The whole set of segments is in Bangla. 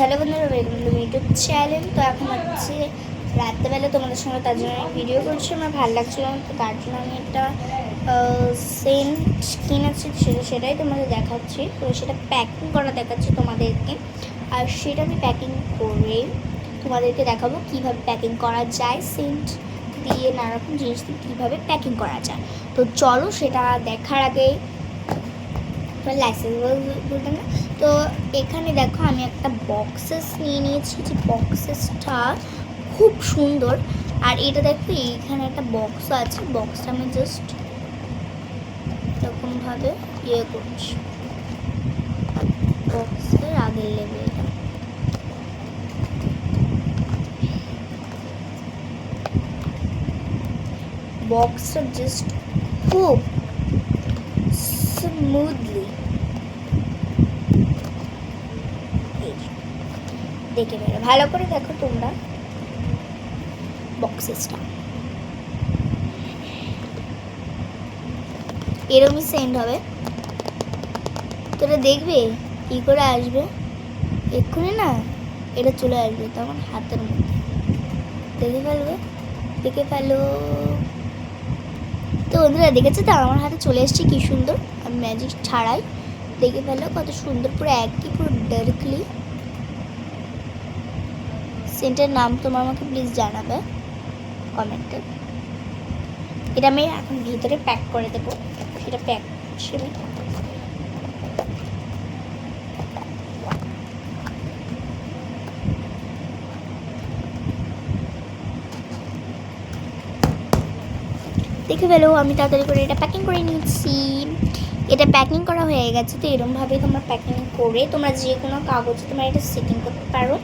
হ্যালো বন্ধুরা ওয়েলকাম টু ইউটিউব চ্যানেল তো এখন হচ্ছে রাত্রেবেলা তোমাদের সঙ্গে তার জন্য ভিডিও করছি। আমার ভালো লাগছিল তো তার জন্য আমি একটা সেন্ট কিনেছি সেটা সেটাই তোমাদের দেখাচ্ছি। তো সেটা প্যাকিং করা দেখাচ্ছি তোমাদেরকে। আর সেটা আমি প্যাকিং করে তোমাদেরকে দেখাবো কীভাবে প্যাকিং করা যায় সেন্ট দিয়ে নানা রকম জিনিস দিয়ে কীভাবে প্যাকিং করা যায়। তো চলো সেটা দেখার আগে লাইসেন্স বলতে না? এখানে দেখো আমি একটা বক্সেস নিয়ে নিয়েছি। যে বক্সেসটা খুব সুন্দর। আর এটা দেখো, এইখানে একটা বক্স আছে। বক্সটা আমি জাস্ট এরকমভাবে ইয়ে করছি। বক্সের আগের লেভেলটা বক্সটা জাস্ট খুব স্মুথলি দেখে বেরো। ভালো করে দেখো তোমরা বক্সেসটা এরমই সেন্ড হবে। তোরা দেখবে কি করে আসবে? এক্ষুনি না এটা চলে আসবে তখন হাতের মধ্যে। দেখে ফেলবে? দেখে ফেলো। তো বন্ধুরা, দেখেছে তো? আমার হাতে চলে এসেছে কি সুন্দর। আমি ম্যাজিক ছাড়াই দেখে ফেলো কত সুন্দর। পুরো একই, পুরো ডার্কলি সেন্টের নাম তোমার আমাকে প্লিজ জানাবে, কমেন্টে। এটা আমি এখন ভিতরে প্যাক করে দেবো। সেটা প্যাক হিসেবে। দেখে ফেলো, আমি তাড়াতাড়ি করে এটা প্যাকিং করে নিচ্ছি। এটা প্যাকিং করা হয়ে গেছে, তো এরমভাবে তোমরা প্যাকিং করে তোমরা যে কোনো কাগজে তোমরা এটা সেটিং করতে পারো।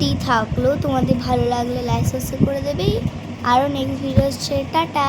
অবধি থাকল। তোমাদের ভালো লাগলে লাইক সাবস্ক্রাইব করে দেবে। আরও নেক্সট ভিডিও হচ্ছে টাটা!